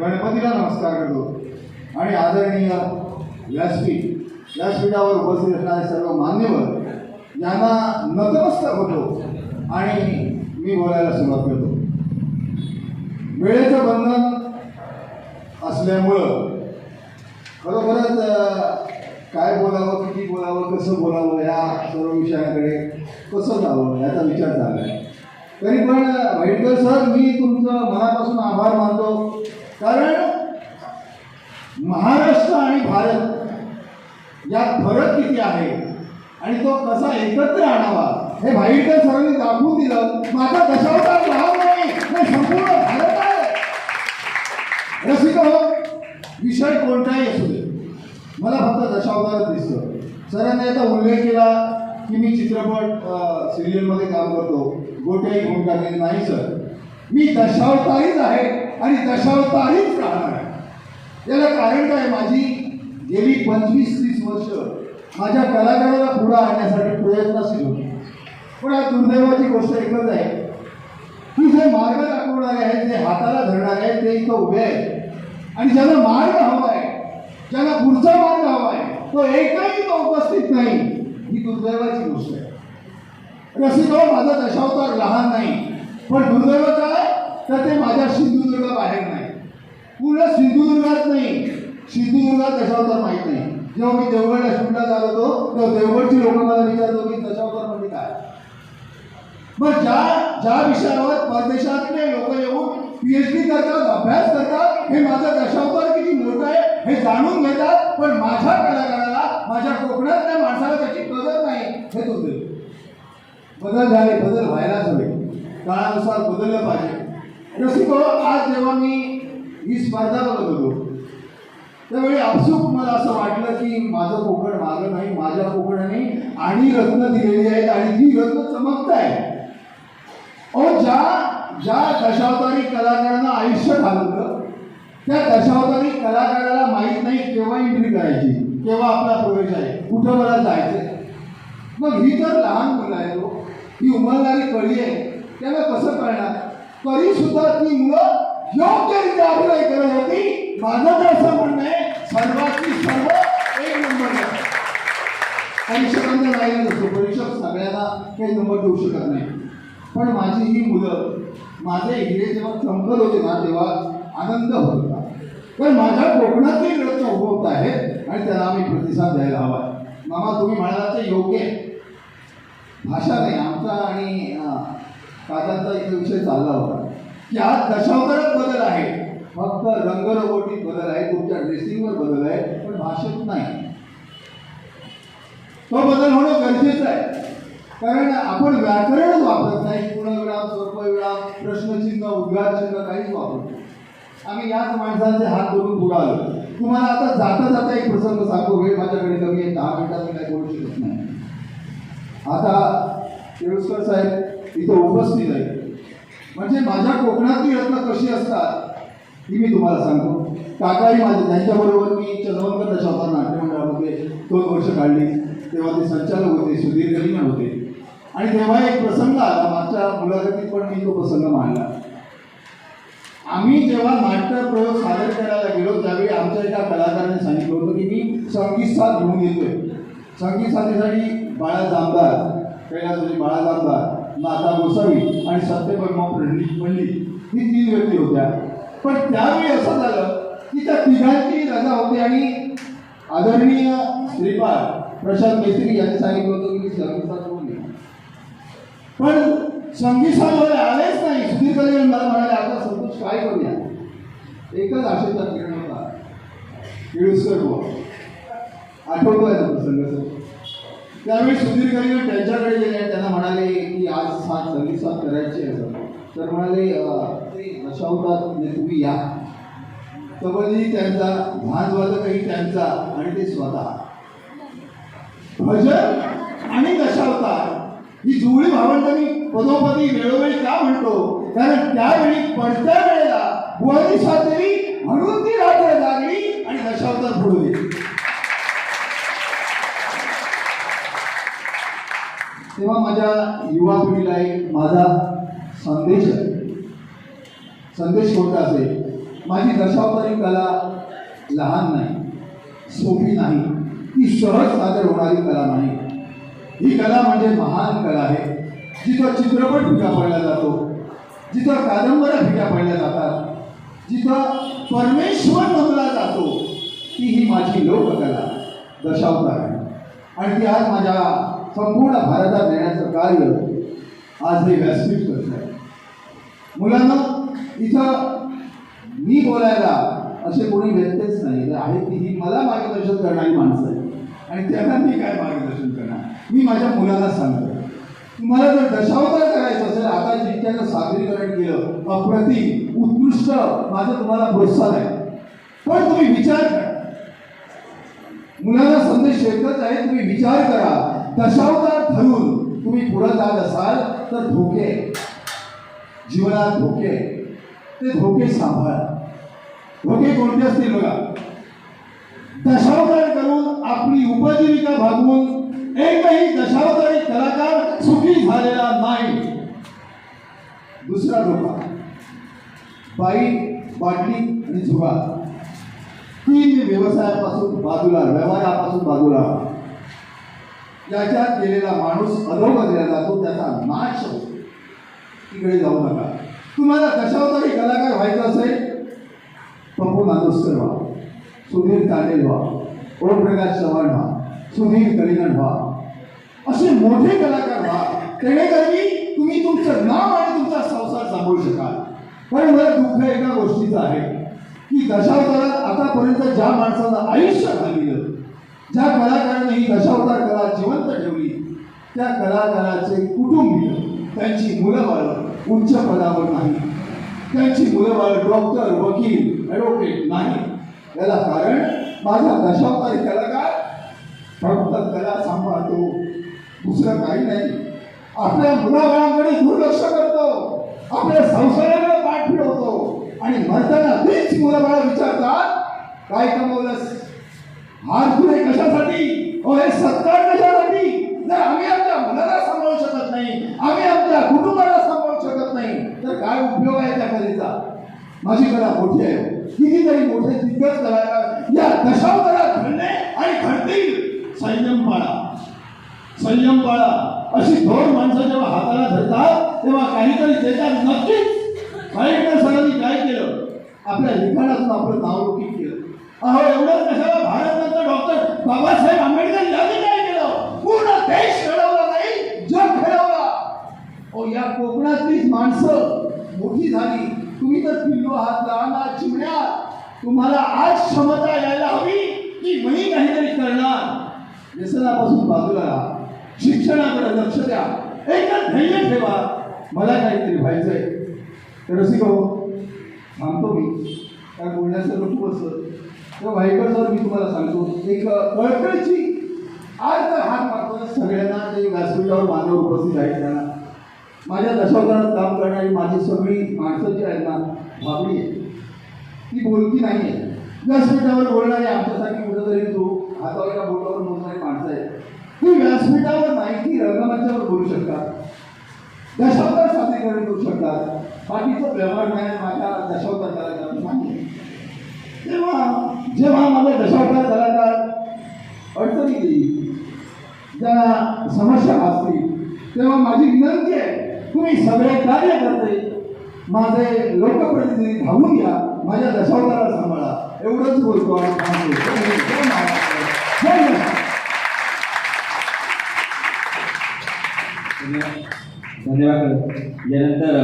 गणपतीला नमस्कार करतो. आणि आदरणीय व्यासपीठ व्यासपीठावर उपस्थित असणारे सर्व मान्यवर यांना नतमस्तक होतो आणि मी बोलायला सुरुवात करतो. वेळेचं बंधन असल्यामुळं खरोखरच काय बोलावं किती बोलावं कसं बोलावं या सर्व विषयांकडे कसं जावं याचा विचार झाला आहे. तरी पण वाईटकर सर मी तुमचं मनापासून आभार मानतो. कारण महाराष्ट्र आणि भारत यात फरक किती आहे? आणि तो कसा एकत्र आणावा? हे भाईकर सरांनी दाखवून दिलं. माझा दशावतार लहान नाही? हे संपूर्ण भारत आहे. रसिक हो विषय कोणताही असू दे. मला फक्त दशावतारच दिसतं. सरांनी आता उल्लेख केला की मी चित्रपट सिरियलमध्ये काम करतो. गोट्याही भूमिका नाही सर. मी दशावतारीच आहे. आणि दशावतारीच राहणार आहे. याला कारण काय माझी? गेली पंचवीस तीस वर्ष माझ्या कलाकाराला पुढं आणण्यासाठी प्रयत्नशील होते. पण आज दुर्दैवाची गोष्ट एकच आहे. की जे मार्ग दाखवणारे आहेत जे हाताला धरणारे आहेत ते इथं उभे आहेत. आणि ज्याला मार्ग हवा आहे ज्याला पुढचा मार्ग हवा आहे तो एकही तो उपस्थित नाही ही दुर्दैवाची गोष्ट आहे. रसिकभाऊ माझा दशावतार लहान नाही पण दुर्दैव काय तर ते माझ्या सिंधुदुर्ग बाहेर नाही. पूर्ण सिंधुदुर्गात नाही. सिंधुदुर्गात दशावतार माहीत नाही. जेव्हा मी देवगडला शूटला जात होतो तेव्हा देवगडची लोक मला विचारतो की दशावतार म्हणजे काय? मग ज्या ज्या विषयावर परदेशातले लोक येऊन पीएचडी करतात अभ्यास करतात हे माझं दशावतार किती मोठं आहे हे जाणून घेतात पण माझ्या कलाकाराला माझ्या कोकणातल्या माणसाला त्याची कदर नाही हे दुर्दैव बदल झाले बदल व्हायलाच हवे. काळानुसार बदललं पाहिजे. रसिको आज जेव्हा मी ही स्पर्धा बघत होतो त्यावेळी आपसूक मला असं वाटलं की माझं कोकण मागं नाही माझ्या कोकणाने आणि रत्न दिलेली आहेत आणि ती रत्न चमकत आहे अहो ज्या ज्या दशावतारी कलाकारांना आयुष्य घालवलं त्या दशावतारी कलाकाराला माहीत नाही केव्हा एंट्री करायची केव्हा आपला प्रवेश आहे कुठं मला जायचं मग ही तर लहान मुलं आहे तो हो, ही उमलणारी कळी आहे त्याला कसं कळणार? तरी सुद्धा ती मुलं योग्यरित्या अभिनय करत होती. माझं तर असं म्हणणं आहे सर्वाची सर्व एक नंबर परीक्षकांना परीक्षकांचा राहिला नसतो परीक्षक सगळ्यांना काही नंबर देऊ शकत नाही. पण माझी ही मुलं माझे इकडे जेव्हा चमकत होते ना तेव्हा आनंद होत होता. पण माझ्या कोकणातही रत्न उगवत आहेत आणि त्याला आम्ही प्रतिसाद द्यायला हवा मामा तुम्ही म्हणाला ते योग्य आहे. भाषा नाही आमचा आणि अं, काकांचा एक विषय चालला होता. की आज दशावतारात बदल आहे. फक्त रंगरंगोटीत बदल आहे तुमच्या ड्रेसिंगवर बदल आहे पण भाषेत नाही. तो बदल होणं गरजेचं आहे. कारण आपण व्याकरणच वापरत नाही. पूर्णविराम स्वल्पविराम प्रश्नचिन्ह उद्गारचिन्ह काहीच वापरत नाही. आम्ही याच माणसांचे हात धरून पुढे आलो. तुम्हाला आता जाता जाता एक प्रसंग सांगतो. वेळ माझ्याकडे कमी आहे. दहा मिनिटात मी काही बोलू शकत नाही. आता केळुसकर साहेब इथं उपस्थित आहे म्हणजे माझ्या कोकणातली रत्न कशी असतात ही मी तुम्हाला सांगतो. काकाही माझे त्यांच्याबरोबर मी चंद्रवंकर दशावतार नाट्यमंडळामध्ये दोन वर्ष काढली. तेव्हा ते संचालक होते सुधीर गलिमन होते. आणि तेव्हा एक प्रसंग आला मागच्या मुलाखतीत पण मी तो प्रसंग मांडला. आम्ही जेव्हा नाट्य प्रयोग सादर करायला गेलो त्यावेळी आमच्या एका कलाकाराने सांगितलं होतं की मी संगीत साथ घेऊन येतोय. संगीत साथीसाठी बाळा जामदार कैलासोजी बाळा जामदार नाथा गोसावी आणि सत्यपर्मा पंडित पंडित ही तीन व्यक्ती होत्या. पण त्यावेळी असं झालं की त्या तिघांची रजा होती आणि आदरणीय श्रीपाद प्रशांत मेस्त्री यांनी सांगितलं होतं की मी संगीत पण संगीतामध्ये आलेच नाही. सुधीर कल्याण मला म्हणाले आता संतोष काय करूया? एकच आशेचा किरण होता. केळुसकर आठवतोय ना प्रसंग? सर त्यावेळी सुधीर कलिंग त्यांच्याकडे गेले. आणि त्यांना म्हणाले की आज साथ संगीत करायची आहे. तर म्हणाले ते दशावतात म्हणजे तुम्ही या. कबड्डी त्यांचा भांजवादकही त्यांचा आणि ते स्वतः. भजन आणि दशावतार ही जुळी भावंडांनी पदोपदी वेळोवेळी का म्हणतो? कारण त्यावेळी पडत्या वेळेला बुवारी सातेरी म्हणून ती रात्र लागली आणि दशावतार फोडली तेव्हा माझ्या युवा पिढीला एक माझा संदेश संदेश कोणता असेल? माझी दशावतारी कला लहान नाही सोपी नाही ती सहज सादर होणारी कला नाही. ही कला म्हणजे महान कला आहे. जिथं चित्रपट फिका पडला जातो जिथं कादंबऱ्या फिका पडल्या जातात जिथं परमेश्वर म्हणला जातो ती ही माझी लोककला दशावतार. आहे आणि ती आज माझ्या संपूर्ण भारतात नेण्याचं कार्य आज हे व्यासपीठ करत आहे. मुलांना इथं मी बोलायला असे कोणी व्यक्तीच नाही. तर आहे ती ही मला मार्गदर्शन करणारी माणसं आहे आणि त्यांना मी काय मार्गदर्शन करणार? मी माझ्या मुलाला सांगतो. तुम्हाला जर दशावतार करायचं असेल आता जितक्यानं सादरीकरण केलं अप्रतिम उत्कृष्ट माझं तुम्हाला प्रोत्साहन आहे. पण तुम्ही विचार करा. मुलांना संदेश एकच आहे तुम्ही विचार करा. दशावतार ठरून तुम्ही पुढे जात असाल तर धोके. जीवनात धोके. ते धोके सांभाळा. धोके कोणते असतील बघा? दशावतार करून आपली उपजीविका भागवून एकही दशावतारी कलाकार सुखी झालेला नाही. दुसरा धोका. बाईक बाटली आणि झुगा तीन व्यवसायापासून बाजूला व्यवहारापासून बाजूला. याच्यात गेलेला माणूस अधोगतीला जातो त्याचा नाश होतो. तिकडे जाऊ नका. तुम्हाला दशावतारी कलाकार व्हायचं असेल? पप्पू नादोस्कर व्हा. सुधीर तानेल व्हा. ओमप्रकाश चव्हाण व्हा. सुधीर कलिंगण व्हा. असे मोठे कलाकार व्हा. तेणेकरी तुम्ही तुमचं नाव आणि तुमचा संसार सांभाळू शकाल. पण मला दुःख एका गोष्टीचं आहे की दशावतारात आतापर्यंत ज्या माणसाला आयुष्य घालविलं ज्या कलाकारांनी ही दशावतार कला जिवंत ठेवली त्या कलाकाराचे कुटुंबीय त्यांची मुलंबाळ उच्च पदावर नाही त्यांची मुलंबाळं डॉक्टर वकील ॲडव्होकेट नाही याला कारण माझा दशावतारी कलाकार फक्त कला सांभाळतो दुसरं काही नाही. आपल्या मुलाबाळांकडे दुर्लक्ष करतो आपल्या संसाराकडे पाठ फिरवतो आणि मरताना तीच मुलं बाळा विचारतात काय कमवलंस? हार पुढे कशासाठी? हो हे सत्कार कशासाठी? जर आम्ही आमच्या मुलाला सांभाळू शकत नाही आम्ही आमच्या कुटुंबाला सांभाळू शकत नाही तर काय उपयोग आहे त्या कलेचा माझी कला मोठी आहे. कितीतरी मोठे दिग्गज कलाकार या दशावतारात घडणे आणि घडतील. संयम पाळा. संयम पाळा. अशी दोन माणसं जेव्हा हाताला धरतात तेव्हा काहीतरी त्याच्यात नक्कीच. काही सरांनी काय केलं? आपल्या लिखाणातून आपलं नाव लौकिक अहो एवढं कशाला भारतरत्न डॉक्टर बाबासाहेब आंबेडकर यांनी काय केलं? पूर्ण देश घडवला नाही जग घडवला ओ या कोकणातलीच माणसं मोठी झाली. तुम्ही तर पिल्लो आहात लहान आहात चिमण्या तुम्हाला आज क्षमता यायला हवी की मी काहीतरी करणार. व्यसनापासून बाजूला राहा. शिक्षणाकडे लक्ष द्या. एकच ध्येय ठेवा. मला काहीतरी व्हायचंय. तर रसिक हो सांगतो मी. काय बोलण्याचं नको असं. तर वाईकर सर मी तुम्हाला सांगतो एक कळकळीची आज तर हात मारतो सगळ्यांना जे व्यासपीठावर मानव उपस्थित आहेत त्यांना माझ्या दशावतारात काम करणारी माझी सगळी माणसं जी आहेत ना मागणी आहे ती बोलती नाही आहे व्यासपीठावर बोलणारी आमच्यासाठी कुठेतरी जो हातावरच्या बोटावर बोलणारी माणसं आहेत. ती व्यासपीठावर नाही ती रंगमंचावर बोलू शकतात. दशावतार सादरीकरण करू शकतात. बाकीचं व्यवहार नाही माझ्या दशावतार कलाकार नाही तेव्हा जेव्हा माझा दशावतार कलाकार अडचणी येईल ज्या समस्या असतील तेव्हा माझी विनंती आहे तुम्ही सगळे कार्य करते. माझे लोकप्रतिनिधी धावून घ्या माझ्या दशावताराला सांभाळा. एवढंच बोलतो धन्यवाद. यानंतर